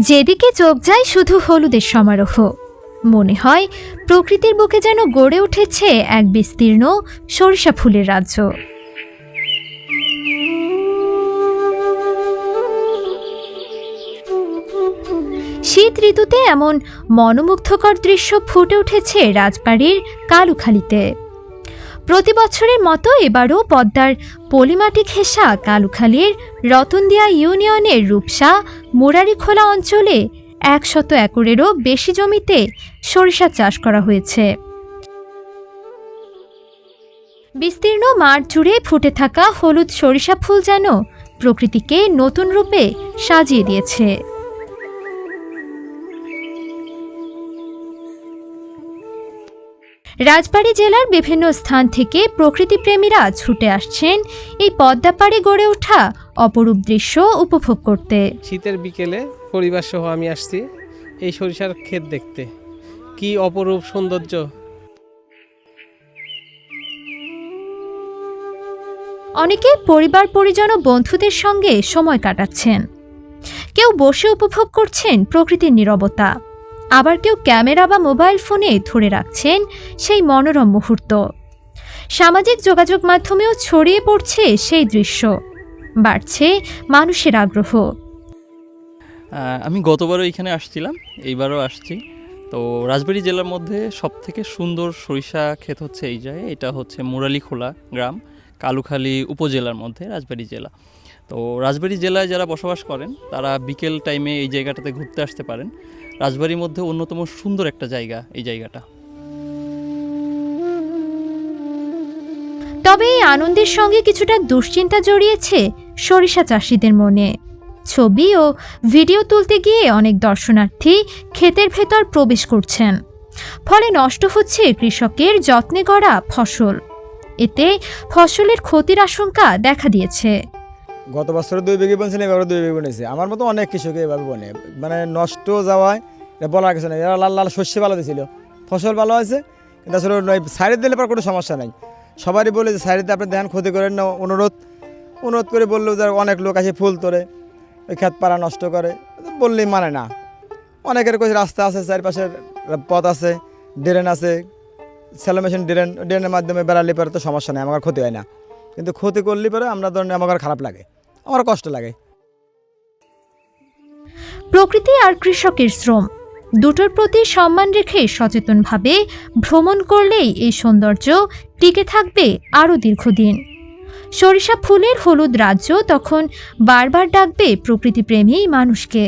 যেদিকে চোখ যায় শুধু হলুদের সমারোহ। মনে হয় প্রকৃতির বুকে যেন গড়ে উঠেছে এক বিস্তীর্ণ সরিষা ফুলের রাজ্য। শীত ঋতুতে এমন মনোমুগ্ধকর দৃশ্য ফুটে উঠেছে রাজবাড়ির কালুখালিতে। প্রতি বছরের মতো এবারও পদ্মার পলিমাটি ঘেঁষা কালুখালীর রতনদিয়া ইউনিয়নের রূপসা মুরারিখোলা অঞ্চলে একশত একরেরও বেশি জমিতে সরিষা চাষ করা হয়েছে। বিস্তীর্ণ মাঠ জুড়ে ফুটে থাকা হলুদ সরিষা ফুল যেন প্রকৃতিকে নতুন রূপে সাজিয়ে দিয়েছে। রাজবাড়ী জেলার বিভিন্ন স্থান থেকে প্রকৃতিপ্রেমীরা ছুটে আসছেন এই পদ্মাপাড়ে গড়ে ওঠা অপরূপ দৃশ্য উপভোগ করতে। শীতের বিকেলে পরিবার সহ আমি আসছি এই সরিষার ক্ষেত দেখতে। কি অপরূপ সৌন্দর্য। অনেকে পরিবার পরিজন ও বন্ধুদের সঙ্গে সময় কাটাচ্ছেন। কেউ বসে উপভোগ করছেন প্রকৃতির নীরবতা। আবার কেউ ক্যামেরা বা মোবাইল ফোনে ধরে রাখছেন সেই মনোরম মুহূর্ত। সামাজিক যোগাযোগ মাধ্যমেও ছড়িয়ে পড়ছে সেই দৃশ্য। বাড়ছে মানুষের আগ্রহ। আমি গতবারও এখানে আসছিলাম, এইবারও আসছি। তো রাজবাড়ী জেলার মধ্যে সব থেকে সুন্দর সরিষা ক্ষেত হচ্ছে এই জায়গায়, এটা হচ্ছে মুরালিখোলা গ্রাম, কালুখালী উপজেলার মধ্যে রাজবাড়ী জেলা। তো রাজবাড়ী জেলায় যারা বসবাস করেন, তারা বিকেল টাইমে এই জায়গাটাতে ঘুরতে আসতে পারেন। রাজবাড়ির মধ্যে অন্যতম সুন্দর একটা জায়গা, এই জায়গাটা। তবে এই আনন্দের সঙ্গে কিছুটা দুশ্চিন্তা জড়িয়েছে সরিষা চাষিদের মনে। ছবি ও ভিডিও তুলতে গিয়ে অনেক দর্শনার্থী ক্ষেতের ভেতর প্রবেশ করছেন। ফলে নষ্ট হচ্ছে কৃষকের যত্নে গড়া ফসল। এতে ফসলের ক্ষতির আশঙ্কা দেখা দিয়েছে। গত বছরে দুই বিঘে বনছেন এবার দুই বিঘে বনেছে। আমার মতো অনেক কৃষক এভাবে বনে। মানে নষ্ট যাওয়ায় বলার কিছু নেই। এরা লাল লাল শস্য ভালো দিয়েছিল। ফসল ভালো আছে কিন্তু আসলে সাইডে দিলে পর কোনো সমস্যা নাই। সবারই বলে যে সাইডে আপনি ধ্যান ক্ষতি করেন না, অনুরোধ। অনুরোধ করে বললেও যে অনেক লোক আসে ফুল তোলে, ওই ক্ষেত পাড়া নষ্ট করে। বললেই মানে না। অনেকের কাছে রাস্তা আছে, চারপাশে পথ আছে, ড্রেন আছে, সেলো মেশিন, ড্রেন, ড্রেনের মাধ্যমে বেড়ালে পরে তো সমস্যা নেই আমার ক্ষতি হয় না। কিন্তু ক্ষতি করলে পরে আমরা ধরেন আমার খারাপ লাগে। আমার কষ্ট লাগে। প্রকৃতি আর কৃষকের শ্রম, দুটোর প্রতি সম্মান রেখে সচেতনভাবে ভ্রমণ করলেই এই সৌন্দর্য টিকে থাকবে আরও দীর্ঘদিন। সরিষা ফুলের হলুদ রাজ্য তখন বারবার ডাকবে প্রকৃতিপ্রেমী মানুষকে।